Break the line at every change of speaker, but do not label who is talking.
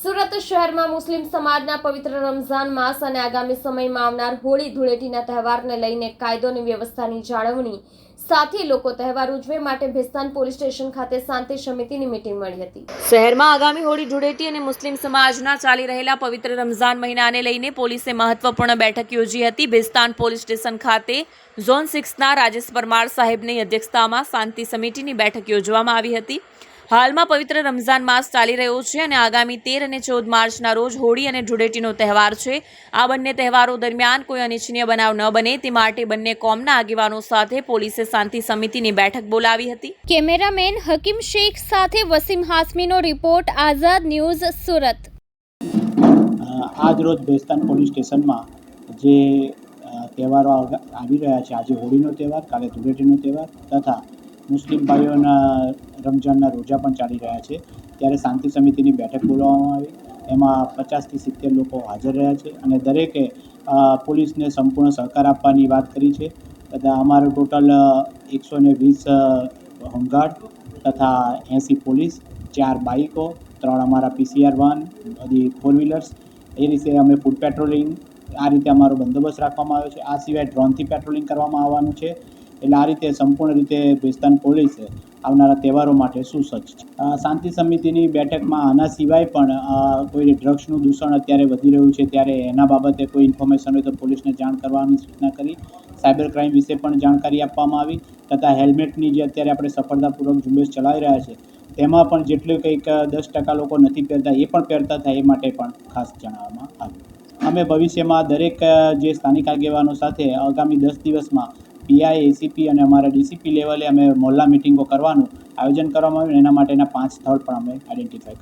સુરત શહેરમાં મુસ્લિમ સમાજના પવિત્ર રમઝાન માસ અને આગામી સમયમાં આવનાર હોળી ધૂળેટીના તહેવારને લઈને કાયદો અને વ્યવસ્થાની જાળવણી. સાથે લોકો તહેવાર ઉજવે માટે ભેસ્તાન પોલીસ સ્ટેશન ખાતે શાંતિ સમિતિની મીટિંગ મળી હતી.
શહેરમાં આગામી હોળી ધૂળેટી અને મુસ્લિમ સમાજના ચાલી રહેલા પવિત્ર રમઝાન મહિનાને લઈને પોલીસે મહત્વપૂર્ણ બેઠક યોજી હતી. ભેસ્તાન પોલીસ સ્ટેશન ખાતે ઝોન સિક્સના રાજેશ પરમાર સાહેબની અધ્યક્ષતામાં શાંતિ સમિતિની બેઠક યોજવામાં આવી હતી. હાલમાં પવિત્ર રમઝાન માસ ચાલી રહ્યો છે અને આગામી તેર અને ચૌદ માર્ચના રોજ હોળી અને ધૂળેટીનો તહેવાર છે. આ બંને તહેવારો દરમિયાન કોઈ અનિચ્છનીય બનાવ ન બને તે માટે બંને કોમના આગેવાનો સાથે પોલીસે શાંતિ સમિતિની બેઠક બોલાવી હતી.
કેમેરામેન હકીમ શેખ સાથે વસીમ હાસમીનો રિપોર્ટ આઝાદ ન્યૂઝ સુરત.
આજ રોજ ભેસ્તાન પોલીસ સ્ટેશનમાં જે તહેવારો આવી રહ્યા છે. આજે હોળીનો તહેવાર કાલે ધૂળેટીનો તહેવાર તથા મુસ્લિમ ભાઈઓના રમઝાનના રોજા પણ ચાલી રહ્યા છે. ત્યારે શાંતિ સમિતિની બેઠક બોલાવવામાં આવી. એમાં પચાસથી સિત્તેર લોકો હાજર રહ્યા છે અને દરેકે પોલીસને સંપૂર્ણ સહકાર આપવાની વાત કરી છે. તથા અમારો ટોટલ એકસો ને વીસ હોમગાર્ડ તથા એંસી પોલીસ, ચાર બાઇકો ત્રણ અમારા પીસીઆર વાન બધી ફોર વ્હીલર્સ. એ રીતે અમે ફૂડ પેટ્રોલિંગ, આ રીતે અમારો બંદોબસ્ત રાખવામાં આવ્યો છે. આ સિવાય ડ્રોનથી પેટ્રોલિંગ કરવામાં આવવાનું છે. એટલે આ રીતે સંપૂર્ણ રીતે ભેસ્તાન પોલીસે આવનારા તહેવારો માટે સુસજ્જ શાંતિ સમિતિની બેઠકમાં આના સિવાય પણ કોઈ ડ્રગ્સનું દૂષણ અત્યારે વધી રહ્યું છે ત્યારે એના બાબતે કોઈ ઇન્ફોર્મેશન હોય તો પોલીસને જાણ કરવાની સૂચના કરી, સાયબર ક્રાઇમ વિશે પણ જાણકારી આપવામાં આવી તથા હેલ્મેટની જે અત્યારે આપણે સફળતાપૂર્વક ઝુંબેશ ચલાવી રહ્યા છે, તેમાં પણ જેટલું કંઈક દસ ટકા લોકો નથી પહેરતા, એ પણ પહેરતા થાય એ માટે પણ ખાસ જણાવવામાં આવ્યું. અમે ભવિષ્યમાં દરેક જે સ્થાનિક આગેવાનો સાથે આગામી દસ દિવસમાં પીઆઈ એસીપી અને અમારા ડીસીપી લેવલે અમે મોહલ્લા મિટિંગો કરવાનું આયોજન કરવામાં આવ્યું. એના માટેના પાંચ સ્થળ પણ અમે આઈડેન્ટિફાઈ